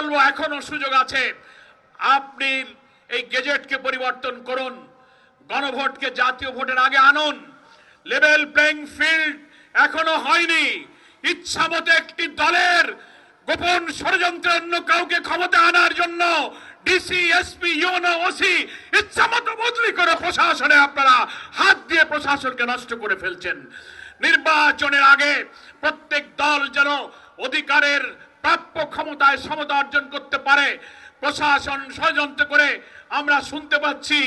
বলব, এখনও সুযোগ আছে। আপনি এই গেজেটকে পরিবর্তন করুন, গণভোটকে জাতীয় ভোটের আগে আনুন। লেভেল প্লেইং ফিল্ড এখনও হয়নি। ইচ্ছা মতো একটি দলের গোপন ষড়যন্ত্র অন্য কাউকে ক্ষমতা আনার জন্য ডিসি, এসপি ইউনো ওসি ইচ্ছা মতো বদলি করে প্রশাসনে আপনারা হাত দিয়ে প্রশাসনকে নষ্ট করে ফেলছেন। নির্বাচনের আগে প্রত্যেক দল যেন অধিকারের প্রাপ্য ক্ষমতায় সমতা অর্জন করতে পারে। প্রশাসন ষড়যন্ত্র করে আমরা শুনতে পাচ্ছি,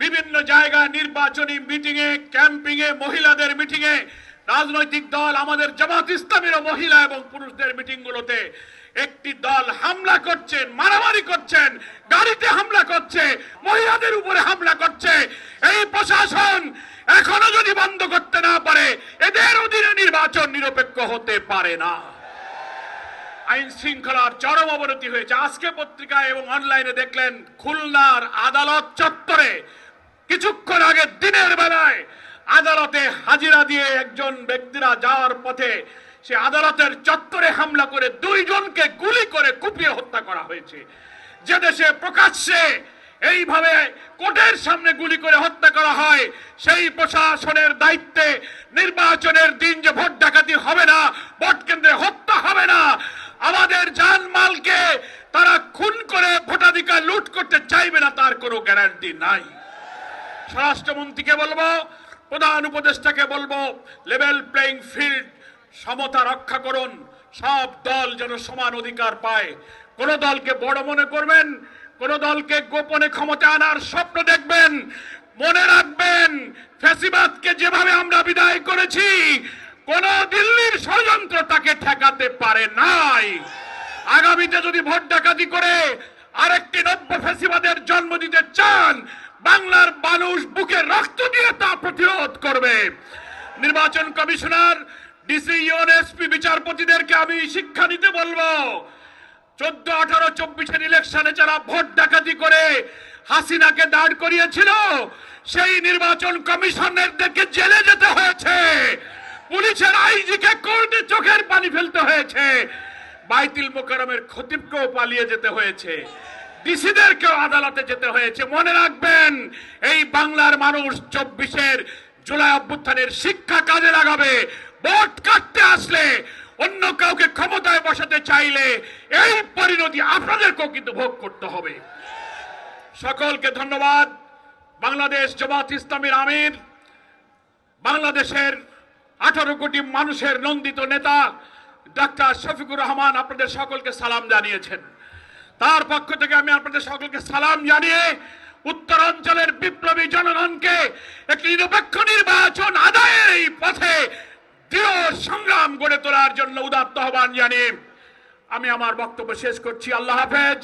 বিভিন্ন জায়গায় নির্বাচনী মিটিং এ ক্যাম্পিং এ মহিলাদের মিটিং এ রাজনৈতিক দল, আমাদের জামাত ইসলামের মহিলা এবং পুরুষদের মিটিং গুলোতে একটি দল হামলা করছেন মারামারি করছেন গাড়িতে হামলা করছে, মহিলাদের উপরে হামলা করছে। এই প্রশাসন এখনও যদি বন্ধ করতে না পারে, এদের অধীনে নির্বাচন নিরপেক্ষ হতে পারে না। আইন শৃঙ্খলার চরম অবনতি হয়েছে। আজকে পত্রিকায় এবং অনলাইনে দেখলেন, খুলনার আদালত চত্বরে কিছুক্ষণ আগে দিনের বেলায় আদালতে হাজিরা দিয়ে একজন ব্যক্তিরা যাওয়ার পথে সে আদালতের চত্বরে হামলা করে দুইজনকে গুলি করে কুপিয়ে হত্যা করা হয়েছে। যে দেশে প্রকাশ্যে এইভাবে কোর্টের সামনে গুলি করে হত্যা করা হয়, সেই প্রশাসনের দায়িত্বে নির্বাচনের দিন যে ভোট ডাকাতি হবে না, ভোট কেন্দ্রে হত্যা হবে না আমাদের জানমালকে তারা খুন করে ভোটাধিকার লুট করতে চাইবে না, তার কোনো গ্যারান্টি নাই। স্বরাষ্ট্রমন্ত্রীকে বলব, প্রধান উপদেষ্টাকে বলব লেভেল প্লেইং ফিল্ড সমতা রক্ষা করুন, সব দল যেন সমান অধিকার পায়। কোন দলকে বড় মনে করবেন, কোন দলকে গোপনে ক্ষমতা আনার স্বপ্ন দেখবেন, মনে রাখবেন, ফ্যাসিবাদকে যেভাবে আমরা বিদায় করেছি কোন দিল্লির ষড়যন্ত্র তাকে ঠেকাতে পারে নাই। আগামীতে যদি ভোট ডাকাতি করে আরেকটি নব্য ফ্যাসিবাদের জন্ম দিতে চান, বাংলার মানুষ বুকে রক্ত দিয়ে তা প্রতিরোধ করবে। নির্বাচন কমিশনার, ডিসি ইউএনএসপি বিচারপতিদেরকে আমি শিক্ষা নিতে বলব। চোদ্দ, আঠারো, চব্বিশের ইলেকশনে যারা ভোট ডাকাতি করে হাসিনাকে দাঁড় করিয়েছিল, সেই নির্বাচন কমিশনের কমিশনারদেরকে জেলে যেতে হয়েছে। পুলিশের আইজিকে কোর্টে চোখের পানি ফেলতে হয়েছে। বাইতুল মোকারমের খতিবকেও পালিয়ে যেতে হয়েছে। ডিসিদেরকেও আদালতে যেতে হয়েছে। মনে রাখবেন, এই বাংলার মানুষ চব্বিশের জুলাই অভ্যুত্থানের শিক্ষা কাজে লাগাবে। ভোট কাটতে আসলে অন্য কাউকে ক্ষমতায় বসাতে চাইলে এই পরিণতি আপনাদেরকেও কিন্তু ভোগ করতে হবে। সকলকে ধন্যবাদ। বাংলাদেশ জামাত ইসলামীর আমির, বাংলাদেশের আঠারো কোটি মানুষের নন্দিত নেতা ডাক্তার শফিকুর রহমান আপনাদের সকলকে সালাম জানিয়েছেন। তার পক্ষ থেকে আমি আপনাদের সকলকে সালাম জানিয়ে উত্তরাঞ্চলের বিপ্লবী জনগণকে একটি নিরপেক্ষ নির্বাচন আদায়ের এই পথে দৃঢ় সংগ্রাম গড়ে তোলার জন্য উদাত্ত আহ্বান জানিয়ে আমি আমার বক্তব্য শেষ করছি। আল্লাহ হাফেজ।